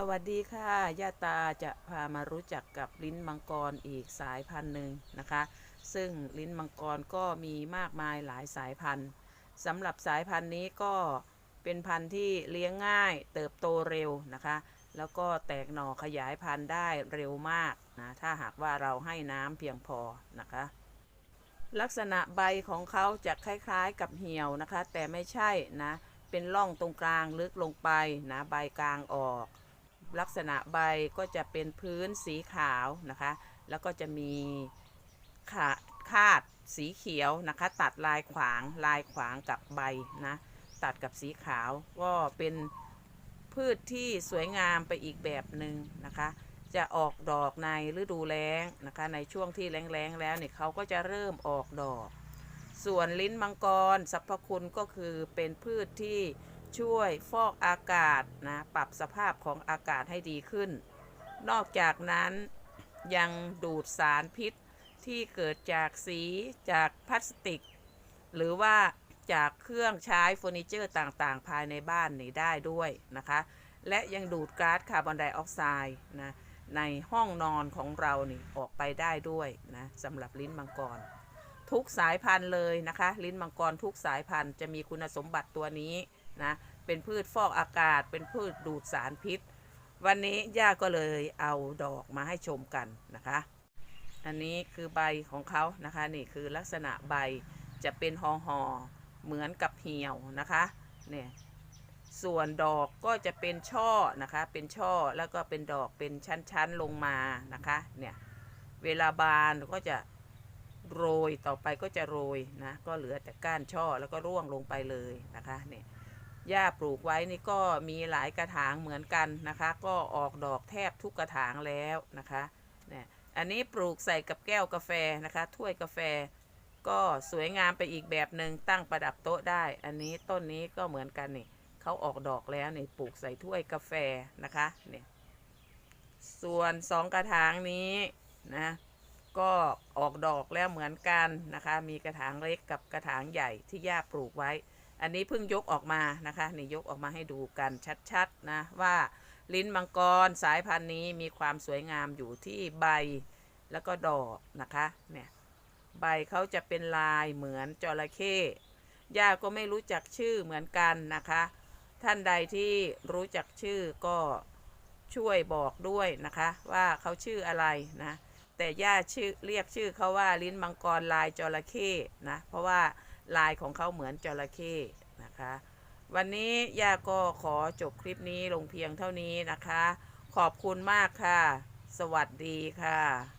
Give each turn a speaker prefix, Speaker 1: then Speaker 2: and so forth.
Speaker 1: สวัสดีค่ะย่าตาจะพามารู้จักกับลิ้นมังกรอีกสายพันธุ์หนึ่งนะคะ ซึ่งลิ้นมังกรก็มีมากมายหลายสายพันธุ์สำหรับสายพันธุ์นี้ก็เป็นพันธุ์ที่เลี้ยงง่ายเติบโตเร็วนะคะ แล้วก็แตกหน่อขยายพันธุ์ได้เร็วมากนะถ้าหากว่าเราให้น้ำเพียงพอนะคะ ลักษณะใบของเขาจะคล้ายๆกับเหี่ยวนะคะ แต่ไม่ใช่นะเป็นร่องตรงกลางลึกลงไปนะใบกลางออก ลักษณะใบก็จะเป็นพื้นสีขาวนะคะ แล้วก็จะมีขาคาดสีเขียวนะคะ ตัดลายขวางลายขวางกับใบนะ ตัดกับสีขาวก็เป็นพืชที่สวยงามไปอีกแบบหนึ่งนะคะ จะออกดอกในฤดูแล้งนะคะ ในช่วงที่แล้งๆแล้วเนี่ยเขาก็จะเริ่มออกดอก ส่วนลิ้นมังกรสรรพคุณก็คือเป็นพืชที่ ช่วยฟอกอากาศนะปรับสภาพของอากาศให้ดีขึ้น นอกจากนั้นยังดูดสารพิษที่เกิดจากสีจากพลาสติก หรือว่าจากเครื่องใช้เฟอร์นิเจอร์ต่างๆ ภายในบ้านนี่ได้ด้วยนะคะ และยังดูดก๊าซคาร์บอนไดออกไซด์นะในห้องนอนของเรานี่ออกไปได้ด้วยนะสำหรับลิ้นมังกร ทุกสายพันธุ์เลยนะคะ ลิ้นมังกรทุกสายพันธุ์จะมีคุณสมบัติตัวนี้ นะเป็นพืชฟอกอากาศ เป็นพืชดูดสารพิษ วันนี้ย่าก็เลยเอาดอกมาให้ชมกันนะคะ อันนี้คือใบของเขานะคะนี่คือลักษณะใบจะเป็นหอหอๆเหมือนกับเหี่ยวนะคะเนี่ยส่วนดอกก็จะเป็นช่อนะคะเป็นช่อแล้วก็เป็นดอกเป็นชั้นๆลงมานะคะเนี่ยเวลาบานก็จะโรยต่อไปก็จะโรยนะก็เหลือแต่ก้านช่อแล้วก็ร่วงลงไปเลยนะคะเนี่ย หญ้าปลูกไว้นี่ก็มีหลายกระถางเหมือนกันนะคะ ก็ออกดอกแทบทุกกระถางแล้วนะคะเนี่ยอันนี้ปลูกใส่กับแก้วกาแฟนะคะถ้วยกาแฟ ก็สวยงามไปอีกแบบหนึ่งตั้งประดับโต๊ะได้ อันนี้ต้นนี้ก็เหมือนกันนี่เขาออกดอกแล้วนี่ปลูกใส่ถ้วยกาแฟนะคะเนี่ยส่วนสองกระถางนี้นะก็ออกดอกแล้วเหมือนกันนะคะ มีกระถางเล็กกับกระถางใหญ่ที่ย่าปลูกไว้ อันนี้เพิ่งยกออกมานะคะนี่ยกออกมาให้ดูกันชัดๆนะว่าลิ้นมังกรสายพันธุ์นี้มีความสวยงามอยู่ที่ใบแล้วก็ดอกนะคะเนี่ยใบเขาจะเป็นลายเหมือนจระเข้ย่าก็ไม่รู้จักชื่อเหมือนกันนะคะ ท่านใดที่รู้จักชื่อก็ช่วยบอกด้วยนะคะ ว่าเขาชื่ออะไรนะแต่ย่าชื่อเรียกชื่อเขาว่าลิ้นมังกรลายจระเข้นะเพราะว่า ลายของเขาเหมือนจระเข้นะคะ วันนี้ย่าก็ขอจบคลิปนี้ลงเพียงเท่านี้นะคะ ขอบคุณมากค่ะ สวัสดีค่ะ